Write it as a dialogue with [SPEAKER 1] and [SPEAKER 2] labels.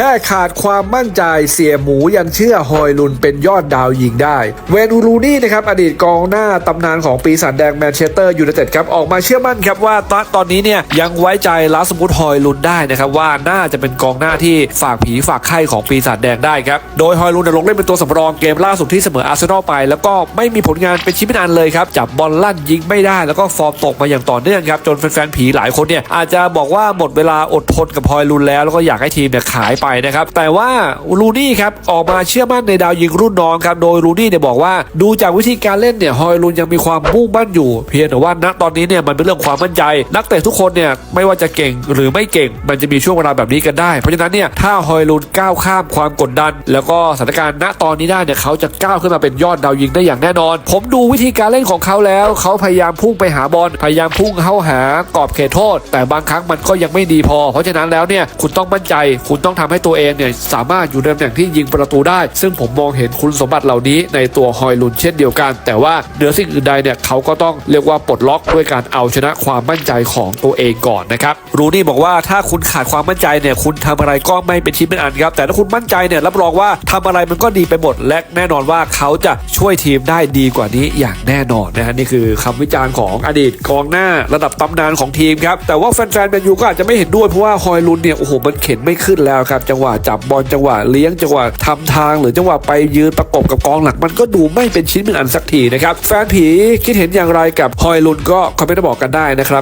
[SPEAKER 1] ค่ขาดความมั่นใจเสียหมูยังเชื่อฮอยลุนเป็นยอดดาวยิงได้ เวนอูรูนี่นะครับอดีตกองหน้าตำนานของปีศาจแดงแมนเชสเตอร์ยูไนเต็ดครับออกมาเชื่อมั่นครับว่าตอนตอนนี้เนี่ยยังไว้ใจลาสมุทฮอยลุนได้นะครับว่าน่าจะเป็นกองหน้าที่ฝากผีฝากไข้ของปีศาจแดงได้ครับโดยฮอยลุนเนี่ยลงเล่นเป็นตัวสำรองเกมล่าสุดที่เสมออาร์เซนอลไป แล้วก็ไม่มีผลงานเป็นชิ้นเป็นอันเลยครับจับบอลลั่นยิงไม่ได้แล้วก็ฟอร์มตกมาอย่างต่อเนื่องครับจนแฟนๆผีหลายคนเนี่ยอาจจะบอกว่าหมดเวลาอดทนกับฮอยลุนแล้วแล้วก็อยากให้ทีมเนี่ยขายไปนะครับแต่ว่าลูนี่ครับออกมาเชื่อมั่นในดาวยิงรุ่นน้องครับโดยลูนี่เนี่ยบอกว่าดูจากวิธีการเล่นเนี่ยฮอยลุนยังมีความมุ่งมั่นอยู่ เพียงแต่ว่าณตอนนี้เนี่ยมันเป็นเรื่องความมั่นใจ นักเตะทุกคนเนี่ยไม่ว่าจะเก่งหรือไม่เก่ง มันจะมีช่วงเวลาแบบนี้กันได้ เพราะฉะนั้นเนี่ยถ้าฮอยลุนก้าวข้ามความกดดัน แล้วก็สถานการณ์ณตอนนี้ได้เนี่ยเขาจะก้าวขึ้นมาเป็นยอดดาวยิงได้อย่างแน่นอน ผมดูวิธีการเล่นของเขาแล้ว เขาพยายามพุ่งไปหาบอลพยายามพุ่งเข้าหากรอบเขตโทษ แต่บางครั้งมันก็ยังไม่ดีพอ เพราะฉะนั้นแล้วเนี่ยคุณต้องมั่นใจ คุณต้องทำให้ตัวเองเนี่ยสามารถอยู่ในตำแหน่งที่ยิงประตูได้ ซึ่งผมมองเห็นคุณสมบัติเหล่านี้ในตัวฮอยลุนเช่นเดียวกัน แต่ว่าเหนือสิ่งอื่นใดเนี่ยเขาก็ต้องเรียกว่าปลดล็อกด้วยการเอาชนะความมั่นใจของตัวเองก่อนนะครับรูนี่บอกว่าถ้าคุณขาดความมั่นใจเนี่ยคุณทำอะไรก็ไม่เป็นชิ้นเป็นอันครับแต่ถ้าคุณมั่นใจเนี่ยรับรองว่าทำอะไรมันก็ดีไปหมดและแน่นอนว่าเขาจะช่วยทีมได้ดีกว่านี้อย่างแน่นอนนะฮะนี่คือคำวิจารณ์ของอดีตกองหน้าระดับตำนานของทีมครับแต่ว่าแฟนๆแมนยูก็อาจจะไม่เห็นด้วยเพราะว่าฮอยลุนเนี่ยโอ้โหมันเข็นไม่ขึ้นแล้วครับจังหวะจับบอลจังหวะเลี้ยงจังหวะทำทางหรือจังหวะไปยืนประกบกับกองหลังมันก็ดูไม่เป็นชิ้นเป็นอันสักทีนะครับแฟนผีคิดเห็นอย่างไรกับฮอยลุนก็คอมเมนต์บอกกันได้นะครับ